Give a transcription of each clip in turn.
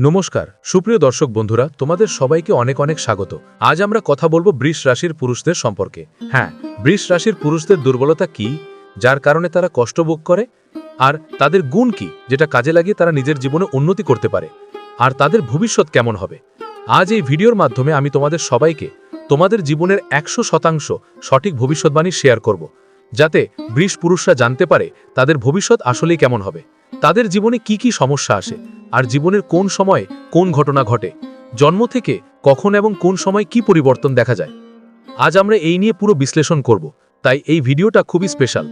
নমস্কার, সুপ্রিয় দর্শক বন্ধুরা, তোমাদের সবাইকে অনেক অনেক স্বাগত। আজ আমরা কথা বলব বৃষ রাশির পুরুষদের সম্পর্কে। হ্যাঁ বৃষ রাশির পুরুষদের দুর্বলতা কি? যার কারণে তারা কষ্ট ভোগ করে? আর তাদের গুণ কি, যেটা কাজে লাগিয়ে তারা নিজের জীবনে উন্নতি করতে পারে? আর তাদের ভবিষ্যৎ কেমন হবে? আজ এই ভিডিওর মাধ্যমে আমি তোমাদের সবাইকে তোমাদের জীবনের একশো শতাংশ সঠিক ভবিষ্যৎবাণী শেয়ার করব। যাতে বৃষ পুরুষরা জানতে পারে তাদের ভবিষ্যৎ আসলেই কেমন হবে। তাদের জীবনে কি কি সমস্যা আসে? আর জীবনের কোন সময়ে কোন ঘটনা ঘটে? জন্ম থেকে কখন এবং কোন সময় কি পরিবর্তন দেখা যায়? আজ আমরা এই নিয়ে পুরো বিশ্লেষণ করব, তাই এই ভিডিওটা খুবই স্পেশাল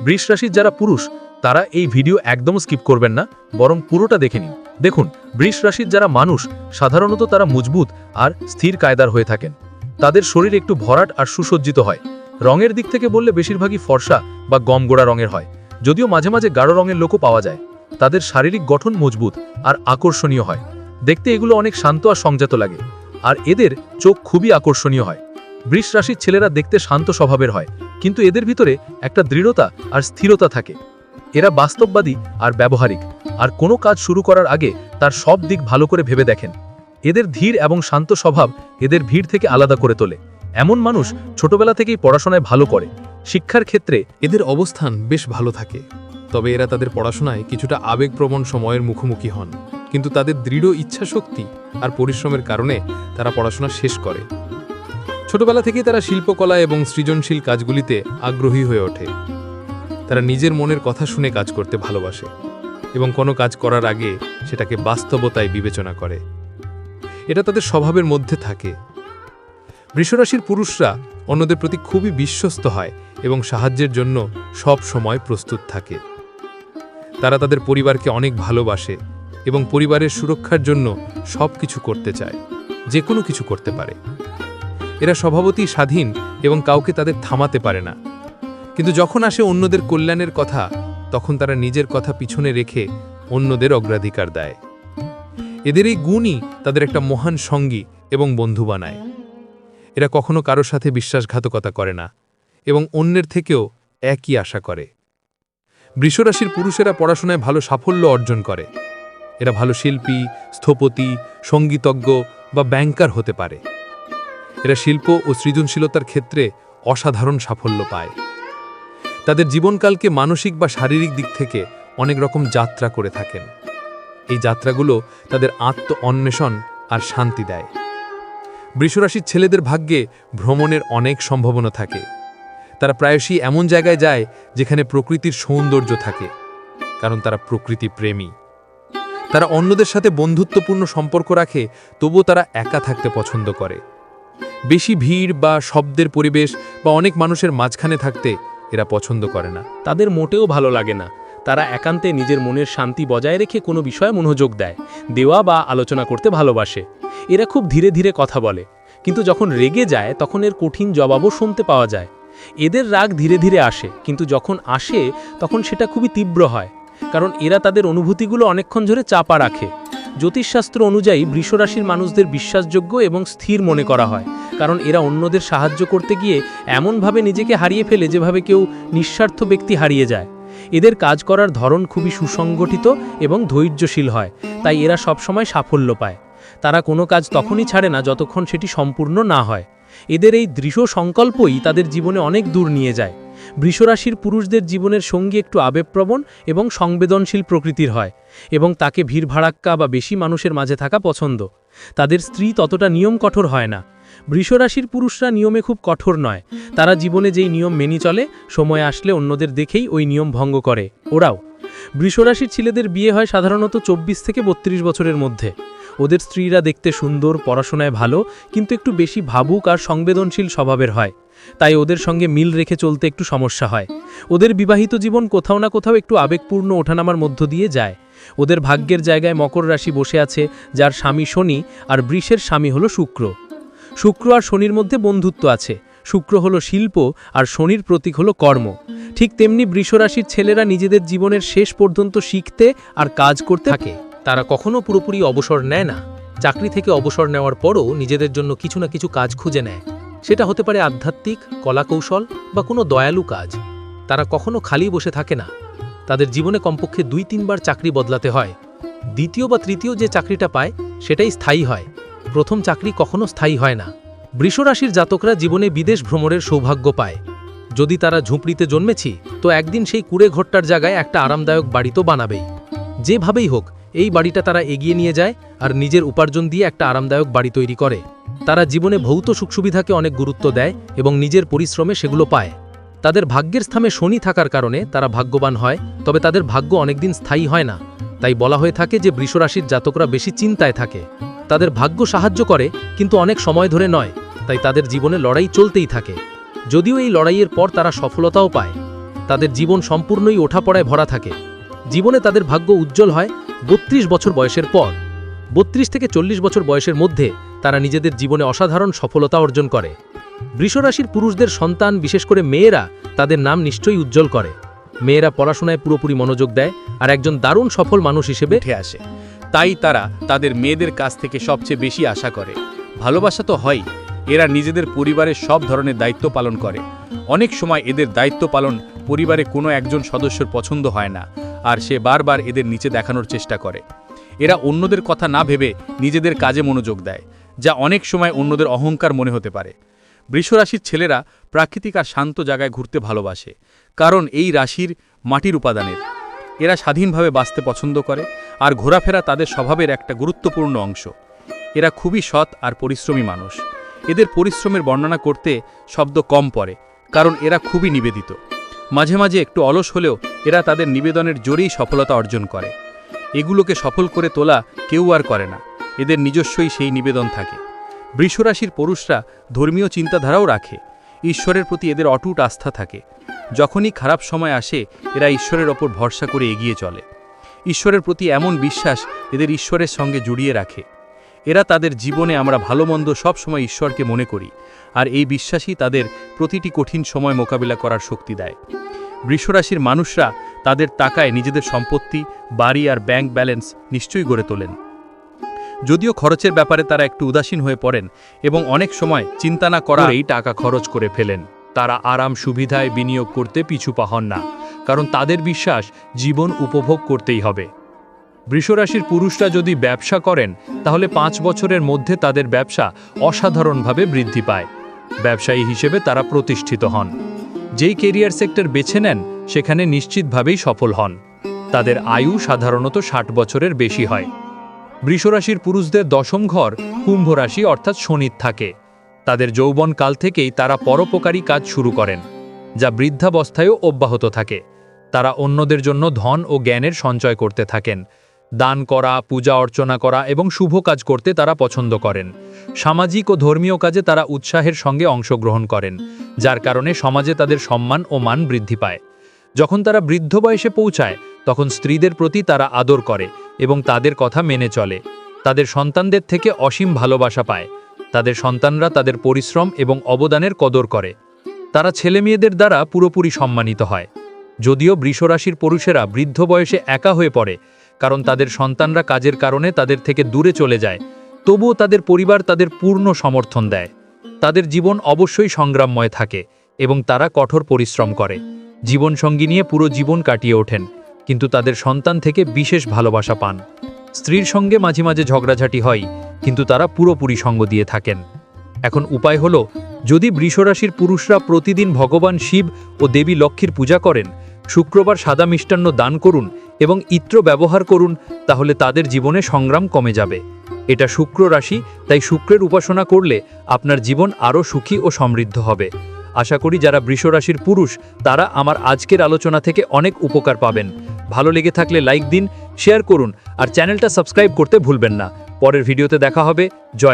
বৃষ রাশির যারা পুরুষ, তারা এই ভিডিও একদম স্কিপ করবেন না, বরং পুরোটা দেখে নিন। দেখুন বৃষ রাশির যারা মানুষ, সাধারণত তারা মজবুত আর স্থির কায়দার হয়ে থাকেন। তাদের শরীর একটু ভরাট আর সুসজ্জিত হয়। রঙের দিক থেকে বললে বেশিরভাগই ফর্সা বা গমগোড়া রঙের হয়। যদিও মাঝে মাঝে গাঢ় রঙের লোকও পাওয়া যায়। তাদের শারীরিক গঠন মজবুত আর আকর্ষণীয় হয়। দেখতে এগুলো অনেক শান্ত আর সংযত লাগে। আর এদের চোখ খুবই আকর্ষণীয় হয়। বৃষ রাশির ছেলেরা দেখতে শান্ত স্বভাবের হয়, কিন্তু এদের ভিতরে একটা দৃঢ়তা আর স্থিরতা থাকে। এরা বাস্তববাদী আর ব্যবহারিক, আর কোনো কাজ শুরু করার আগে তার সব দিক ভালো করে ভেবে দেখেন। এদের ধীর এবং শান্ত স্বভাব এদের ভিড় থেকে আলাদা করে তোলে। এমন মানুষ ছোটবেলা থেকেই পড়াশোনায় ভালো করে। শিক্ষার ক্ষেত্রে এদের অবস্থান বেশ ভালো থাকে। তবে এরা তাদের পড়াশোনায় কিছুটা আবেগপ্রবণ সময়ের মুখোমুখি হন। কিন্তু তাদের দৃঢ় ইচ্ছাশক্তি আর পরিশ্রমের কারণে তারা পড়াশোনা শেষ করে। ছোটবেলা থেকেই তারা শিল্পকলা এবং সৃজনশীল কাজগুলিতে আগ্রহী হয়ে ওঠে। তারা নিজের মনের কথা শুনে কাজ করতে ভালোবাসে এবং কোনো কাজ করার আগে সেটাকে বাস্তবতায় বিবেচনা করে। এটা তাদের স্বভাবের মধ্যে থাকে। বৃষরাশির পুরুষরা অন্যদের প্রতি খুবই বিশ্বস্ত হয় এবং সাহায্যের জন্য সব সময় প্রস্তুত থাকে। তারা তাদের পরিবারকে অনেক ভালোবাসে এবং পরিবারের সুরক্ষার জন্য সব কিছু করতে চায়, যে কোনো কিছু করতে পারে। এরা স্বভাবতই স্বাধীন এবং কাউকে তাদের থামাতে পারে না। কিন্তু যখন আসে অন্যদের কল্যাণের কথা, তখন তারা নিজের কথা পিছনে রেখে অন্যদের অগ্রাধিকার দেয়। এদের এই গুণই তাদের একটা মহান সঙ্গী এবং বন্ধু বানায়। এরা কখনো কারোর সাথে বিশ্বাসঘাতকতা করে না। এবং অন্যের থেকেও একই আশা করে। বৃষরাশির পুরুষেরা পড়াশোনায় ভালো সাফল্য অর্জন করে। এরা ভালো শিল্পী, স্থপতি, সঙ্গীতজ্ঞ বা ব্যাংকার হতে পারে। এরা শিল্প ও সৃজনশীলতার ক্ষেত্রে অসাধারণ সাফল্য পায়। তাদের জীবনকালকে মানসিক বা শারীরিক দিক থেকে অনেক রকম যাত্রা করে থাকেন। এই যাত্রাগুলো তাদের আত্ম অন্বেষণ আর শান্তি দেয়। বৃষরাশির ছেলেদের ভাগ্যে ভ্রমণের অনেক সম্ভাবনা থাকে। তারা প্রায়শই এমন জায়গায় যায় যেখানে প্রকৃতির সৌন্দর্য থাকে, কারণ তারা প্রকৃতি প্রেমী। তারা অন্যদের সাথে বন্ধুত্বপূর্ণ সম্পর্ক রাখে, তবুও তারা একা থাকতে পছন্দ করে। বেশি ভিড় বা শব্দের পরিবেশ বা অনেক মানুষের মাঝখানে থাকতে এরা পছন্দ করে না। তাদের মোটেও ভালো লাগে না। তারা একান্তে নিজের মনের শান্তি বজায় রেখে কোনো বিষয়ে মনোযোগ দেয়, দেওয়া বা আলোচনা করতে ভালোবাসে। এরা খুব ধীরে ধীরে কথা বলে, কিন্তু যখন রেগে যায়, তখন এর কঠিন জবাবও শুনতে পাওয়া যায়। এদের রাগ ধীরে ধীরে আসে, কিন্তু যখন আসে, তখন সেটা খুবই তীব্র হয়, কারণ এরা তাদের অনুভূতিগুলো অনেকক্ষণ ধরে চাপা রাখে। জ্যোতিষশাস্ত্র অনুযায়ী বৃষরাশির মানুষদের বিশ্বাসযোগ্য এবং স্থির মনে করা হয়, কারণ এরা অন্যদের সাহায্য করতে গিয়ে এমনভাবে নিজেকে হারিয়ে ফেলে যেভাবে কেউ নিঃস্বার্থ ব্যক্তি হারিয়ে যায়। এদের কাজ করার ধরন খুবই সুসংগঠিত এবং ধৈর্যশীল হয়, তাই এরা সবসময় সাফল্য পায়। তারা কোনো কাজ তখনই ছাড়ে না যতক্ষণ সেটি সম্পূর্ণ না হয়। এদের এই দৃঢ় সংকল্পই তাদের জীবনে অনেক দূর নিয়ে যায়। বৃষরাশির পুরুষদের জীবনের সঙ্গী একটু আবেগপ্রবণ এবং সংবেদনশীল প্রকৃতির হয় এবং তাকে ভিড়ভাড়াক্কা বা বেশি মানুষের মাঝে থাকা পছন্দ। তাদের স্ত্রী ততটা নিয়ম কঠোর হয় না। বৃষরাশির পুরুষরা নিয়মে খুব কঠোর নয়। তারা জীবনে যেই নিয়ম মেনে চলে, সময় আসলে অন্যদের দেখেই ওই নিয়ম ভঙ্গ করে। ওরাও। বৃষরাশির ছেলেদের বিয়ে হয় সাধারণত চব্বিশ থেকে বত্রিশ বছরের মধ্যে। ওদের স্ত্রীরা দেখতে সুন্দর, পড়াশোনায় ভালো, কিন্তু একটু বেশি ভাবুক আর সংবেদনশীল স্বভাবের হয়। তাই ওদের সঙ্গে মিল রেখে চলতে একটু সমস্যা হয়। ওদের বিবাহিত জীবন কোথাও না কোথাও একটু আবেগপূর্ণ ওঠানামার মধ্য দিয়ে যায়। ওদের ভাগ্যের জায়গায় মকর রাশি বসে আছে, যার স্বামী শনি আর বৃষের স্বামী হলো শুক্র। শুক্র আর শনির মধ্যে বন্ধুত্ব আছে। শুক্র হলো শিল্প আর শনির প্রতীক হলো কর্ম। ঠিক তেমনি বৃষরাশির ছেলেরা নিজেদের জীবনের শেষ পর্যন্ত শিখতে আর কাজ করতে থাকে। তারা কখনো পুরোপুরি অবসর নেয় না। চাকরি থেকে অবসর নেওয়ার পরও নিজেদের জন্য কিছু না কিছু কাজ খুঁজে নেয়। সেটা হতে পারে আধ্যাত্মিক, কলাকৌশল বা কোনো দয়ালু কাজ। তারা কখনো খালি বসে থাকে না। তাদের জীবনে কমপক্ষে দুই তিনবার চাকরি বদলাতে হয়। দ্বিতীয় বা তৃতীয় যে চাকরিটা পায়, সেটাই স্থায়ী হয়। প্রথম চাকরি কখনো স্থায়ী হয় না। বৃষরাশির জাতকরা জীবনে বিদেশ ভ্রমণের সৌভাগ্য পায়। যদি তারা ঝুঁপড়িতে জন্মেছি, তো একদিন সেই কুড়ে ঘরটার জায়গায় একটা আরামদায়ক বাড়ি তো বানাবেই। যেভাবেই হোক এই বাড়িটা তারা এগিয়ে নিয়ে যায় আর নিজের উপার্জন দিয়ে একটা আরামদায়ক বাড়ি তৈরি করে। তারা জীবনে ভৌত সুখ সুবিধাকে অনেক গুরুত্ব দেয় এবং নিজের পরিশ্রমে সেগুলো পায়। তাদের ভাগ্যের স্থানে শনি থাকার কারণে তারা ভাগ্যবান হয়, তবে তাদের ভাগ্য অনেকদিন স্থায়ী হয় না। তাই বলা হয়ে থাকে যে বৃষরাশির জাতকরা বেশি চিন্তায় থাকে। তাদের ভাগ্য সাহায্য করে, কিন্তু অনেক সময় ধরে নয়। তাই তাদের জীবনে লড়াই চলতেই থাকে। যদিও এই লড়াইয়ের পর তারা সফলতাও পায়। তাদের জীবন সম্পূর্ণই ওঠাপড়ায় ভরা থাকে। জীবনে তাদের ভাগ্য উজ্জ্বল হয় বত্রিশ বছর বয়সের পর, বত্রিশ থেকে চল্লিশ বছর বয়সের মধ্যে তারা নিজেদের জীবনে অসাধারণ সফলতা অর্জন করে। বৃষরাশির পুরুষদের সন্তান, বিশেষ করে মেয়েরা, তাদের নাম নিশ্চয়ই উজ্জ্বল করে। মেয়েরা পড়াশোনায় পুরোপুরি মনোযোগ দেয় আর একজন দারুণ সফল মানুষ হিসেবে উঠে আসে। তাই তারা তাদের মেয়েদের কাছ থেকে সবচেয়ে বেশি আশা করে। ভালোবাসা তো হয় এরা নিজেদের পরিবারের সব ধরনের দায়িত্ব পালন করে। অনেক সময় এদের দায়িত্ব পালন পরিবারে কোনো একজন সদস্যর পছন্দ হয় না। আর সে বারবার এদের নিচে দেখানোর চেষ্টা করে। এরা অন্যদের কথা না ভেবে নিজেদের কাজে মনোযোগ দেয়, যা অনেক সময় অন্যদের অহংকার মনে হতে পারে। বৃষরাশির ছেলেরা প্রাকৃতিক আর শান্ত জায়গায় ঘুরতে ভালোবাসে, কারণ এই রাশির মাটির উপাদানের। এরা স্বাধীনভাবে বাঁচতে পছন্দ করে, আর ঘোরাফেরা তাদের স্বভাবের একটা গুরুত্বপূর্ণ অংশ। এরা খুবই সৎ আর পরিশ্রমী মানুষ। এদের পরিশ্রমের বর্ণনা করতে শব্দ কম পড়ে, কারণ এরা খুবই নিবেদিত। মাঝে মাঝে একটু অলস হলেও এরা তাদের নিবেদনের জোরেই সফলতা অর্জন করে। এগুলোকে সফল করে তোলা কেউ আর করে না। এদের নিজস্বই সেই নিবেদন থাকে। বৃষরাশির পুরুষরা ধর্মীয় চিন্তাধারাও রাখে। ঈশ্বরের প্রতি এদের অটুট আস্থা থাকে। যখনই খারাপ সময় আসে, এরা ঈশ্বরের ওপর ভরসা করে এগিয়ে চলে। ঈশ্বরের প্রতি এমন বিশ্বাস এদের ঈশ্বরের সঙ্গে জুড়িয়ে রাখে। এরা তাদের জীবনে আমরা ভালো মন্দ সবসময় ঈশ্বরকে মনে করি, আর এই বিশ্বাসই তাদের প্রতিটি কঠিন সময় মোকাবিলা করার শক্তি দেয়। বৃষরাশির মানুষরা তাদের টাকায় নিজেদের সম্পত্তি, বাড়ি আর ব্যাংক ব্যালেন্স নিশ্চয়ই গড়ে তোলেন। যদিও খরচের ব্যাপারে তারা একটু উদাসীন হয়ে পড়েন এবং অনেক সময় চিন্তা না করাই টাকা খরচ করে ফেলেন। তারা আরাম সুবিধায় বিনিয়োগ করতে পিছু পাহন না, কারণ তাদের বিশ্বাস জীবন উপভোগ করতেই হবে। বৃষরাশির পুরুষরা যদি ব্যবসা করেন, তাহলে পাঁচ বছরের মধ্যে তাদের ব্যবসা অসাধারণভাবে বৃদ্ধি পায়। ব্যবসায়ী হিসেবে তারা প্রতিষ্ঠিত হন। যেই কেরিয়ার সেক্টর বেছে নেন, সেখানে নিশ্চিতভাবেই সফল হন। তাদের আয়ু সাধারণত ষাট বছরের বেশি হয়। বৃষরাশির পুরুষদের দশম ঘর কুম্ভ রাশি অর্থাৎ শনির থাকে। তাদের যৌবনকাল থেকেই তারা পরোপকারী কাজ শুরু করেন, যা বৃদ্ধাবস্থায়ও অব্যাহত থাকে। তারা অন্যদের জন্য ধন ও জ্ঞানের সঞ্চয় করতে থাকেন। দান করা, পূজা অর্চনা করা এবং শুভ কাজ করতে তারা পছন্দ করেন। সামাজিক ও ধর্মীয় কাজে তারা উৎসাহের সঙ্গে অংশগ্রহণ করেন, যার কারণে সমাজে তাদের সম্মান ও মান বৃদ্ধি পায়। যখন তারা বৃদ্ধ বয়সে পৌঁছায়, তখন স্ত্রীদের প্রতি তারা আদর করে এবং তাদের কথা মেনে চলে। তাদের সন্তানদের থেকে অসীম ভালোবাসা পায়। তাদের সন্তানরা তাদের পরিশ্রম এবং অবদানের কদর করে। তারা ছেলে মেয়েদের দ্বারা পুরোপুরি সম্মানিত হয়। যদিও বৃষরাশির পুরুষেরা বৃদ্ধ বয়সে একা হয়ে পড়ে কারণ তাদের সন্তানরা কাজের কারণে তাদের থেকে দূরে চলে যায়। তবুও তাদের পরিবার তাদের পূর্ণ সমর্থন দেয়। তাদের জীবন অবশ্যই সংগ্রামময় থাকে এবং তারা কঠোর পরিশ্রম করে। জীবনসঙ্গী নিয়ে পুরো জীবন কাটিয়ে ওঠেন, কিন্তু তাদের সন্তান থেকে বিশেষ ভালোবাসা পান। স্ত্রীর সঙ্গে মাঝে মাঝে ঝগড়াঝাটি হয়, কিন্তু তারা পুরোপুরি সঙ্গ দিয়ে থাকেন। এখন উপায় হলো, যদি বৃষরাশির পুরুষরা প্রতিদিন ভগবান শিব ও দেবী লক্ষ্মীর পূজা করেন শুক্রবার সাদা মিষ্টান্ন দান করুন এবং ইত্র ব্যবহার করুন, তাহলে তাদের জীবনে সংগ্রাম কমে যাবে। এটা শুক্র রাশি, তাই শুক্রের উপাসনা করলে আপনার জীবন আরও সুখী ও সমৃদ্ধ হবে। আশা করি যারা বৃষরাশির পুরুষ, তারা আমার আজকের আলোচনা থেকে অনেক উপকার পাবেন। ভালো লেগে থাকলে লাইক দিন, শেয়ার করুন, আর চ্যানেলটা সাবস্ক্রাইব করতে ভুলবেন না। পরের ভিডিওতে দেখা হবে। জয়